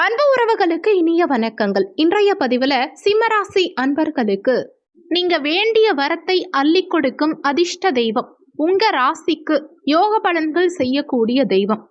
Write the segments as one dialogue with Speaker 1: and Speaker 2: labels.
Speaker 1: அன்பு உறவுகளுக்கு இனிய வணக்கங்கள். இன்றைய பதிவுல சிம்மராசி அன்பர்களுக்கு நீங்க வேண்டிய வரத்தை அள்ளி கொடுக்கும் அதிர்ஷ்ட தெய்வம். உங்க ராசிக்கு யோக பலன்கள் செய்யக்கூடிய தெய்வம்.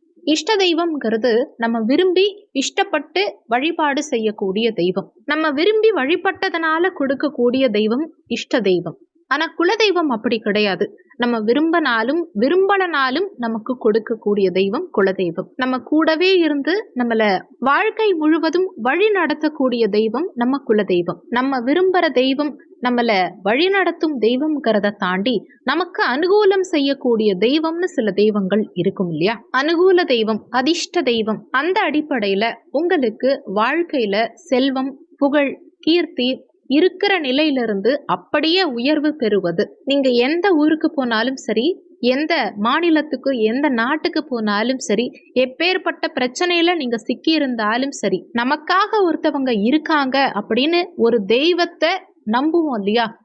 Speaker 1: இஷ்ட தெய்வம்ங்கிறது நம்ம விரும்பி இஷ்டப்பட்டு வழிபாடு செய்யக்கூடிய தெய்வம். நம்ம விரும்பி வழிபட்டதனால கொடுக்கக்கூடிய தெய்வம் இஷ்ட தெய்வம். ஆனா குலதெய்வம் அப்படி கிடையாது. நம்ம விரும்பினாலும் விரும்பலனாலும் நமக்கு கொடுக்கக்கூடிய தெய்வம் குலதெய்வம். நம்ம கூடவே இருந்து நம்மள வாழ்க்கை முழுவதும் வழி நடத்தக்கூடிய தெய்வம் நம்ம குலதெய்வம். நம்ம விரும்புற தெய்வம் நம்மள வழி நடத்தும் தெய்வம்ங்கிறத தாண்டி நமக்கு அனுகூலம் செய்யக்கூடிய தெய்வம்னு சில தெய்வங்கள் இருக்கும் இல்லையா? அனுகூல தெய்வம் அதிர்ஷ்ட தெய்வம் அந்த அடிப்படையில உங்களுக்கு வாழ்க்கையில செல்வம் புகழ் கீர்த்தி இருக்கிற நிலையிலிருந்து அப்படியே உயர்வு பெறுவது. நீங்க எந்த ஊருக்கு போனாலும் சரி எந்த மாநிலத்துக்கு எந்த நாட்டுக்கு போனாலும் சரி எப்பேற்பட்ட பிரச்சனையில நீங்க சிக்கி இருந்தாலும் சரி நமக்காக ஒருத்தவங்க இருக்காங்க அப்படின்னு ஒரு தெய்வத்தை நம்புவோம் இல்லையா?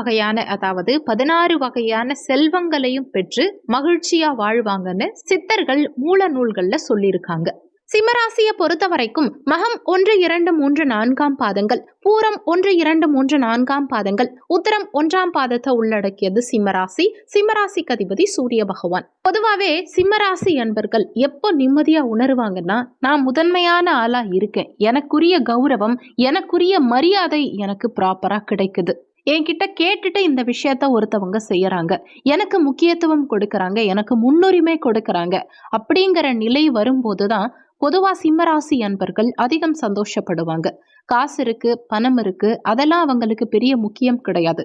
Speaker 1: வகையான அதாவது பதினாறு வகையான செல்வங்களையும் பெற்று மகிழ்ச்சியா வாழ்வாங்கன்னு சித்தர்கள் மூல நூல்கள்ல சொல்லியிருக்காங்க. சிம்மராசியை பொறுத்த வரைக்கும் மகம் ஒன்று இரண்டு மூன்று நான்காம் பாதங்கள் பூரம் ஒன்று இரண்டு மூன்று நான்காம் பாதங்கள் உத்தரம் ஒன்றாம் பாதத்தை உள்ளடக்கியது சிம்மராசி. சிம்மராசிக்கு அதிபதி சூரிய பகவான். பொதுவாகவே சிம்மராசி அன்பர்கள் எப்போ நிம்மதியா உணருவாங்கன்னா நான் முதன்மையான ஆளா இருக்கேன். எனக்குரிய கௌரவம் எனக்குரிய மரியாதை எனக்கு ப்ராப்பரா கிடைக்குது. என்கிட்ட கேட்டுட்டு இந்த விஷயத்த ஒருத்தவங்க செய்யறாங்க. எனக்கு முக்கியத்துவம் கொடுக்கறாங்க எனக்கு முன்னுரிமை கொடுக்கறாங்க அப்படிங்கிற நிலை வரும்போது தான் பொதுவாக சிம்மராசி அன்பர்கள் அதிகம் சந்தோஷப்படுவாங்க. காசு இருக்கு பணம் இருக்கு அதெல்லாம் அவங்களுக்கு பெரிய முக்கியம் கிடையாது.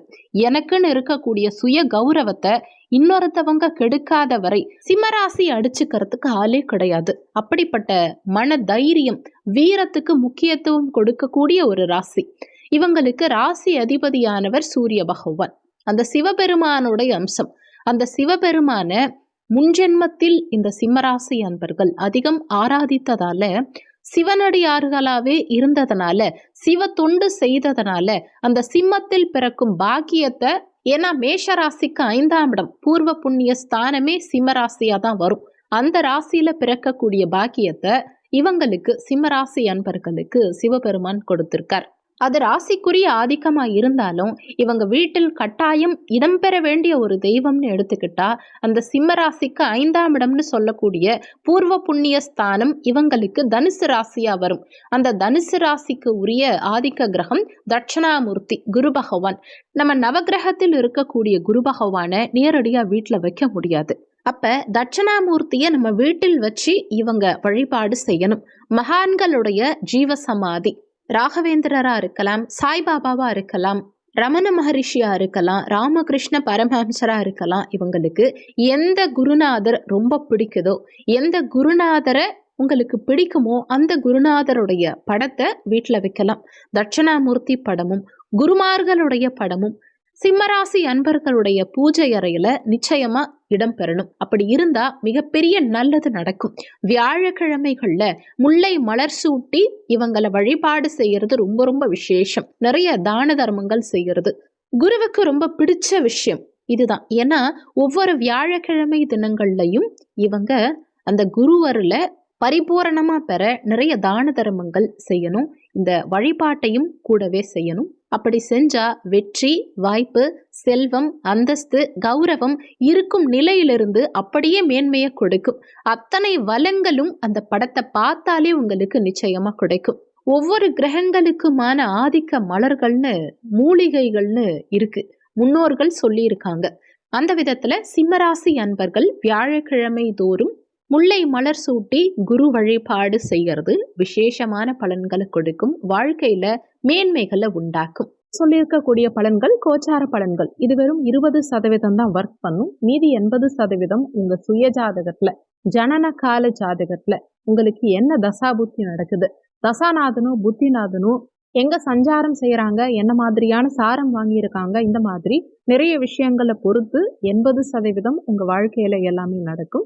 Speaker 1: எனக்குன்னு இருக்கக்கூடிய சுய கௌரவத்தை இன்னொருத்தவங்க கெடுக்காத வரை சிம்மராசி அடிச்சுக்கிறதுக்கு ஆளே கிடையாது. அப்படிப்பட்ட மன தைரியம் வீரத்துக்கு முக்கியத்துவம் கொடுக்கக்கூடிய ஒரு ராசி. இவங்களுக்கு ராசி அதிபதியானவர் சூரிய பகவான். அந்த சிவபெருமானுடைய அம்சம். அந்த சிவபெருமான முன்ஜென்மத்தில் இந்த சிம்மராசி அன்பர்கள் அதிகம் ஆராதித்ததால சிவனடியார்களாவே இருந்ததனால சிவ தொண்டு செய்ததனால அந்த சிம்மத்தில் பிறக்கும் பாக்கியத்தை ஏன்னா மேஷராசிக்கு ஐந்தாம் இடம் பூர்வ புண்ணிய ஸ்தானமே சிம்மராசியா தான் வரும். அந்த ராசியில பிறக்கக்கூடிய பாக்கியத்தை இவங்களுக்கு சிம்மராசி அன்பர்களுக்கு சிவபெருமான் கொடுத்திருக்கார். அது ராசிக்குரிய ஆதிக்கமா இருந்தாலும் இவங்க வீட்டில் கட்டாயம் இடம்பெற வேண்டிய ஒரு தெய்வம்னு எடுத்துக்கிட்டா அந்த சிம்ம ராசிக்கு ஐந்தாம் இடம்னு சொல்லக்கூடிய பூர்வ புண்ணிய ஸ்தானம் இவங்களுக்கு தனுசு ராசியா வரும். அந்த தனுசு ராசிக்கு உரிய ஆதிக்க கிரகம் தட்சணாமூர்த்தி குரு பகவான். நம்ம நவகிரகத்தில் இருக்கக்கூடிய குரு பகவானை நேரடியாக வீட்டில் வைக்க முடியாது. அப்ப தட்சணாமூர்த்தியை நம்ம வீட்டில் வச்சு இவங்க வழிபாடு செய்யணும். மகான்களுடைய ஜீவசமாதி. ராகவேந்திரரா இருக்கலாம் சாய்பாபாவா இருக்கலாம் ரமண மகரிஷியா இருக்கலாம் ராமகிருஷ்ண பரமஹம்சரா இருக்கலாம். இவங்களுக்கு எந்த குருநாதர் ரொம்ப பிடிக்குதோ எந்த குருநாதரை உங்களுக்கு பிடிக்குமோ அந்த குருநாதருடைய படத்தை வீட்டில் வைக்கலாம். தட்சணாமூர்த்தி படமும் குருமார்களுடைய படமும் சிம்மராசி அன்பர்களுடைய பூஜை அறையில நிச்சயமா இடம்பெறணும். அப்படி இருந்தா மிகப்பெரிய நல்லது நடக்கும். வியாழக்கிழமைகள்ல முல்லை மலர் சூட்டி இவங்களை வழிபாடு செய்யறது ரொம்ப ரொம்ப விசேஷம். நிறைய தான தர்மங்கள் செய்யறது. குருவுக்கு ரொம்ப பிடிச்ச விஷயம் இதுதான். ஏன்னா ஒவ்வொரு வியாழக்கிழமை தினங்கள்லையும் இவங்க அந்த குருவரில் பரிபூரணமா பெற நிறைய தான தர்மங்கள் செய்யணும். இந்த வழிபாட்டையும் கூடவே செய்யணும். அப்படி செஞ்சா வெற்றி வாய்ப்பு செல்வம் அந்தஸ்து கௌரவம் இருக்கும் நிலையிலிருந்து அப்படியே மேன்மையை கொடுக்கும். அத்தனை வளங்களும் அந்த படத்தை பார்த்தாலே உங்களுக்கு நிச்சயமா கிடைக்கும். ஒவ்வொரு கிரகங்களுக்குமான ஆதிக்க மலர்கள்னு மூலிகைகள்னு இருக்கு. முன்னோர்கள் சொல்லியிருக்காங்க. அந்த விதத்துல சிம்மராசி அன்பர்கள் வியாழக்கிழமை தோறும் முல்லை மலர் சூட்டி குரு வழிபாடு செய்கிறது. விசேஷமான பலன்களை கொடுக்கும். வாழ்க்கையில மேன்மைகளை உண்டாக்கும். சொல்லியிருக்கக்கூடிய பலன்கள் கோச்சார பலன்கள். இது வெறும் இருபது சதவீதம் தான் ஒர்க் பண்ணும். மீதி எண்பது சதவீதம் உங்க சுய ஜாதகத்துல ஜனன கால ஜாதகத்துல உங்களுக்கு என்ன தசாபுத்தி நடக்குது? தசாநாதனும் புத்திநாதனும் எங்க சஞ்சாரம் செய்யறாங்க என்ன மாதிரியான சாரம் வாங்கியிருக்காங்க? இந்த மாதிரி நிறைய விஷயங்களை பொறுத்து எண்பது சதவீதம் உங்க வாழ்க்கையில எல்லாமே நடக்கும்.